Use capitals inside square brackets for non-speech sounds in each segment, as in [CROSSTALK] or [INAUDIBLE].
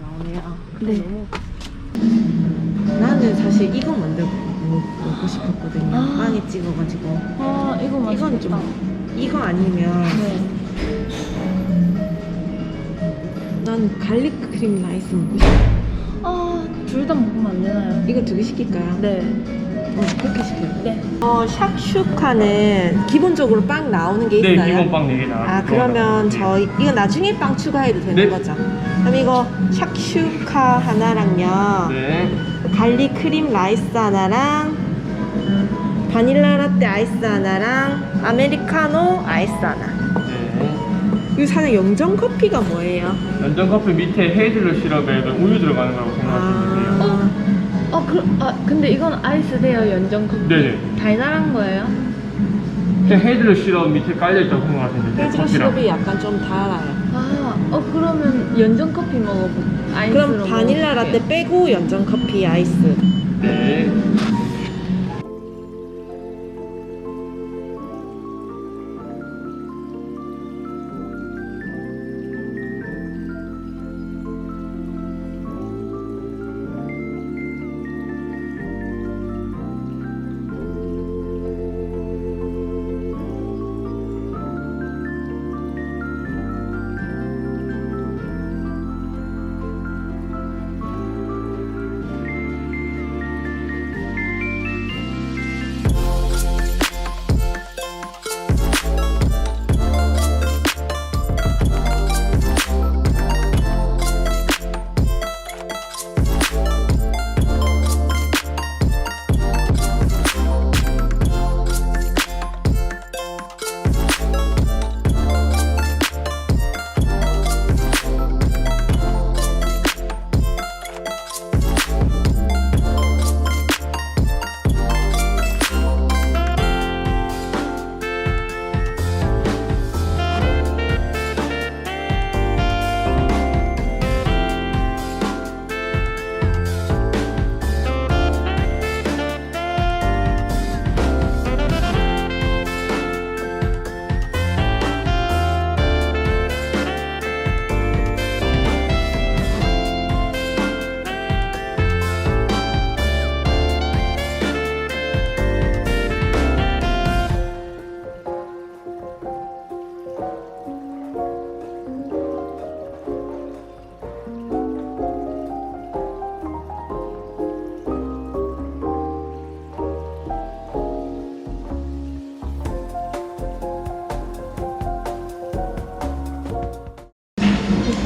나오네요. 네. 너무- 나는 사실 이거 만들고 먹- 먹고 싶었거든요. 아. 빵에 찍어가지고. 아 이거 맛있겠다. 이건 좀 이거 아니면 네. 난 갈릭 크림 라이스 먹고 싶어. 아둘 다 먹으면 안 되나요? 이거 두 개 시킬까요? 네. 어, 그렇게 시켜요. 네. 어, 샥슈카는 기본적으로 빵 나오는 게 네, 있어요? 기본 빵 4개 나. 아 그러면 저희 이거 나중에 빵 추가해도 되는 네. 거죠? 그럼 이거 샥슈카 하나랑요 네. 갈릭 크림 라이스 하나랑 바닐라 라떼 아이스 하나랑 아메리카노 아이스 하나 네. 이 사장 영정 커피가 뭐예요? 연전 커피 밑에 헤이즐넛 시럽에 우유 들어가는 거라고 생각하시면 돼요. 어? 어, 그, 아, 근데 이건 아이스돼요, 연정 커피. 네네. 달달한 거예요? 그냥 헤이즐넛 시럽 밑에 깔려있다고 생각하시면 돼요. 커피랑. 시럽이 약간 좀 달아요 아, 어, 그러면 연정 커피 먹어보 아이스로 그럼 바닐라 먹어볼게요. 라떼 빼고 연정 커피 아이스 네.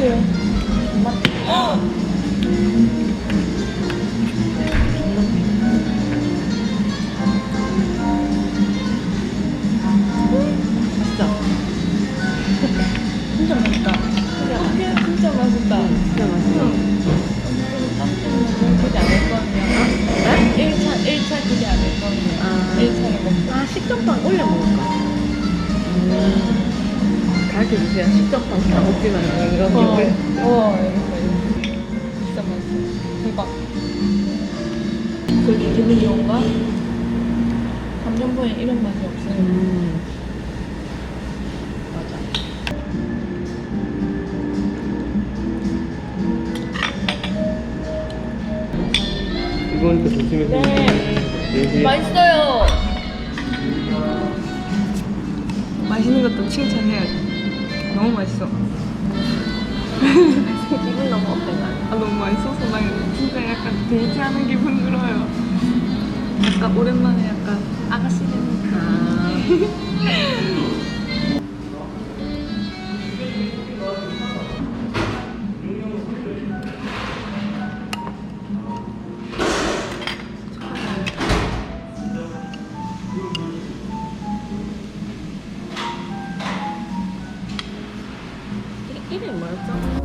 어 가르쳐 주세요. 식전빵 다 먹지 말고 이런 게 올려. 와, 이거 진짜 맛있어. 대박. 그게 기분 좋은가? 감정포에 이런 맛이 없어요. 음. 맞아. 또 조심해서. 네. 네. 맛있어요. 맛있는 것도 칭찬해야지. 너무 맛있어. [LAUGHS] 기분 너무 어땠나요? 아, 너무 맛있어서 나 진짜 약간 데이트하는 기분 들어요. 약간 오랜만에 약간 아가씨 그 [LAUGHS] 뭐였죠?